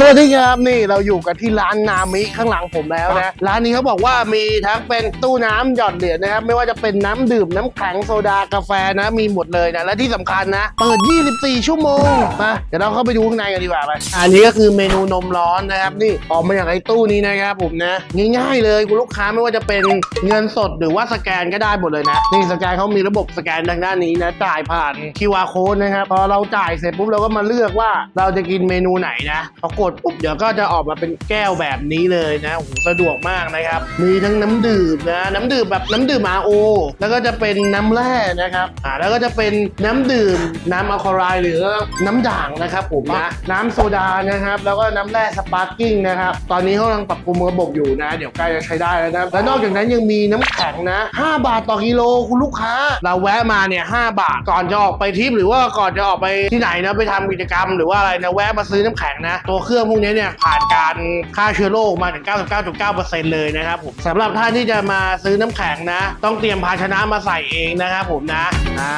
สวัสดีครับนี่เราอยู่กันที่ร้านนามิข้างหลังผมแล้วนะร้านนี้เขาบอกว่ามีทั้งเป็นตู้น้ำหยอดเหรียญนะครับไม่ว่าจะเป็นน้ำดื่มน้ำแข็งโซดากาแฟนะมีหมดเลยนะและที่สำคัญนะเปิด 24 ชั่วโมงมาเดี๋ยวเราเข้าไปดูข้างในกันดีกว่าไปอันนี้ก็คือเมนูนมร้อนนะครับนี่ออกมาจากไอ้ตู้นี้นะครับผมนะง่ายๆเลยคุณลูกค้าไม่ว่าจะเป็นเงินสดหรือว่าสแกนก็ได้หมดเลยนะนี่สแกนเขามีระบบสแกนทางด้านนี้นะจ่ายผ่าน QR code นะครับพอเราจ่ายเสร็จปุ๊บเราก็มาเลือกว่าเราจะกินเมนูไหนนะพอกดปุ๊บเดี๋ยวก็จะออกมาเป็นแก้วแบบนี้เลยนะโอ้โหสะดวกมากนะครับ มีทั้งน้ำดื่มนะน้ำดื่มแบบน้ำดื่ม RO แล้วก็จะเป็นน้ำแร่นะครับอ่าแล้วก็จะเป็นน้ำดื่มน้ำอะคอไรด์หรือน้ำด่างนะครับผมนะน้ำโซดานะครับแล้วก็น้ำแร่สปาร์กิ้งนะครับตอนนี้เขากำลังปรับปรุงระบบอยู่นะ เดี๋ยวใกล้จะใช้ได้แล้วนะและนอกจากนั้นยังมีน้ำแข็งนะ 5 บาทต่อกิโลคุณลูกค้า เราแวะมาเนี่ย5บาทก่อนจะออกไปทริปหรือว่าก่อนจะออกไปที่ไหนนะไปทำกิจกรรม หรือว่าอะไรนะแวะมาซื้อน้ำแข็งนะตัวเครื่องพวกนี้เนี่ยผ่านการฆ่าเชื้อโรคมาถึง 99.9%เลยนะครับผมสำหรับท่านที่จะมาซื้อน้ำแข็งนะ ต้องเตรียมภาชนะมาใส่เองนะครับผมนะอ่า